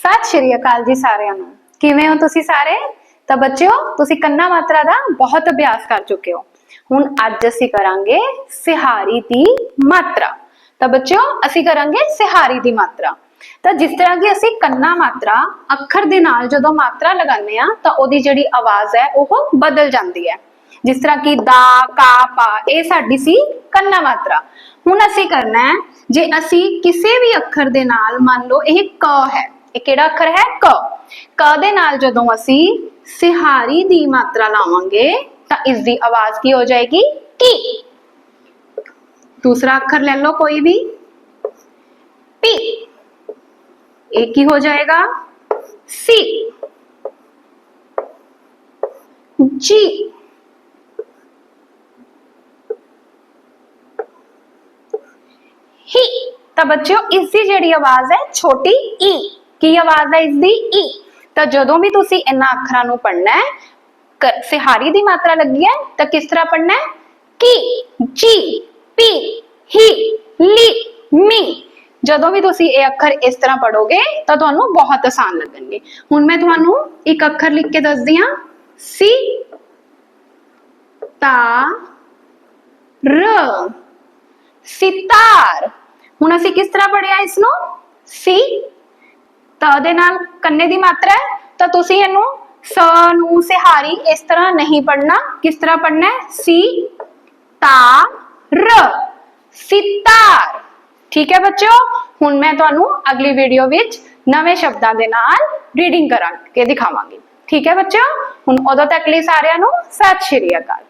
ਸਤਿ ਸ਼੍ਰੀ ਅਕਾਲ ਜੀ ਸਾਰਿਆਂ ਨੂੰ। ਕਿਵੇਂ ਹੋ ਤੁਸੀਂ ਸਾਰੇ? ਤਾਂ ਬੱਚਿਓ, ਤੁਸੀਂ ਕੰਨਾ ਮਾਤਰਾ ਦਾ ਬਹੁਤ ਅਭਿਆਸ ਕਰ ਚੁੱਕੇ ਹੋ। ਹੁਣ ਅੱਜ ਅਸੀਂ ਕਰਾਂਗੇ ਸਿਹਾਰੀ ਦੀ ਮਾਤਰਾ। ਤਾਂ ਬੱਚਿਓ, ਅਸੀਂ ਕਰਾਂਗੇ ਸਿਹਾਰੀ ਦੀ ਮਾਤਰਾ। ਤਾਂ ਜਿਸ ਤਰ੍ਹਾਂ ਕਿ ਅਸੀਂ ਕੰਨਾ ਮਾਤਰਾ ਅੱਖਰ ਦੇ ਨਾਲ ਜਦੋਂ ਮਾਤਰਾ ਲਗਾਉਂਦੇ ਆ ਤਾਂ ਉਹਦੀ ਜਿਹੜੀ ਆਵਾਜ਼ ਹੈ, ਉਹ ਬਦਲ ਜਾਂਦੀ ਹੈ। ਜਿਸ ਤਰ੍ਹਾਂ ਕਿ ਦਾ, ਕਾ, ਪਾ, ਇਹ ਸਾਡੀ ਸੀ ਕੰਨਾ ਮਾਤਰਾ। ਹੁਣ ਅਸੀਂ ਕਰਨਾ ਹੈ, ਜੇ ਅਸੀਂ ਕਿਸੇ ਵੀ ਅੱਖਰ ਦੇ ਨਾਲ ਮੰਨ ਲਓ, ਇਹ ਕ ਹੈ ਇਹ ਕਿਹੜਾ ਅੱਖਰ ਹੈ? ਕ। ਕ ਦੇ ਨਾਲ ਜਦੋਂ ਅਸੀਂ ਸਿਹਾਰੀ ਦੀ ਮਾਤਰਾ ਲਾਵਾਂਗੇ, ਤਾਂ ਇਸ ਦੀ ਆਵਾਜ਼ ਕੀ ਹੋ ਜਾਏਗੀ? ਕੀ ਦੂਸਰਾ ਅੱਖਰ ਲੈ ਲਓ ਕੋਈ ਵੀ। ਪੀ। ਇਹ ਕੀ ਹੋ ਜਾਏਗਾ? ਸੀ। ਜੀ। ਹੀ। ਤਾਂ ਬੱਚਿਓ ਇਸ ਦੀ ਜਿਹੜੀ ਆਵਾਜ਼ ਹੈ, ਛੋਟੀ ਈ। ਕੀ ਆਵਾਜ਼ ਹੈ ਇਸ ਦੀ ਈ। ਤਾਂ ਜਦੋਂ ਵੀ ਤੁਸੀਂ ਇਹਨਾਂ ਅੱਖਰਾਂ ਨੂੰ ਪੜ੍ਹਨਾ ਹੈ ਸਿਹਾਰੀ ਦੀ ਮਾਤਰਾ ਲੱਗੀ ਹੈ, ਤਾਂ ਕਿਸ ਤਰ੍ਹਾਂ ਪੜ੍ਹਨਾ ਹੈ? ਕੀ, ਜੀ, ਪੀ, ਹੀ, ਲੀ, ਮੀ। ਜਦੋਂ ਵੀ ਤੁਸੀਂ ਇਹ ਅੱਖਰ ਇਸ ਤਰ੍ਹਾਂ ਪੜੋਗੇ ਤਾਂ ਤੁਹਾਨੂੰ ਬਹੁਤ ਆਸਾਨ ਲੱਗਣਗੇ। ਹੁਣ ਮੈਂ ਤੁਹਾਨੂੰ ਇੱਕ ਅੱਖਰ ਲਿਖ ਕੇ ਦੱਸਦੀ ਹਾਂ। ਸੀ, ਤਾ, ਰ। ਸਿਤਾਰ। ਹੁਣ ਅਸੀਂ ਕਿਸ ਤਰ੍ਹਾਂ ਪੜਿਆ ਇਸ ਨੂੰ ਸੀ ਤ ਦੇ ਨਾਲ ਕੰਨੇ ਦੀ ਮਾਤਰਾ ਹੈ? ਤਾਂ ਤੁਸੀਂ ਇਹਨੂੰ ਸ ਨੂੰ ਸਿਹਾਰੀ ਇਸ ਤਰ੍ਹਾਂ ਨਹੀਂ ਪੜਨਾ ਕਿਸ ਤਰ੍ਹਾਂ ਪੜਨਾ ਹੈ? ਸੀ ਤਾ ਰ, ਸਿਤਾਰ। ਠੀਕ ਹੈ ਬੱਚਿਓ? ਹੁਣ ਮੈਂ ਤੁਹਾਨੂੰ ਅਗਲੀ ਵੀਡੀਓ ਵਿੱਚ ਨਵੇਂ ਸ਼ਬਦਾਂ ਦੇ ਨਾਲ ਰੀਡਿੰਗ ਕਰਾਂ ਕੇ ਦਿਖਾਵਾਂਗੀ। ਠੀਕ ਹੈ ਬੱਚਿਓ? ਹੁਣ ਉਦੋਂ ਤੱਕ ਲਈ ਸਾਰਿਆਂ ਨੂੰ ਸਤਿ ਸ਼੍ਰੀ ਅਕਾਲ।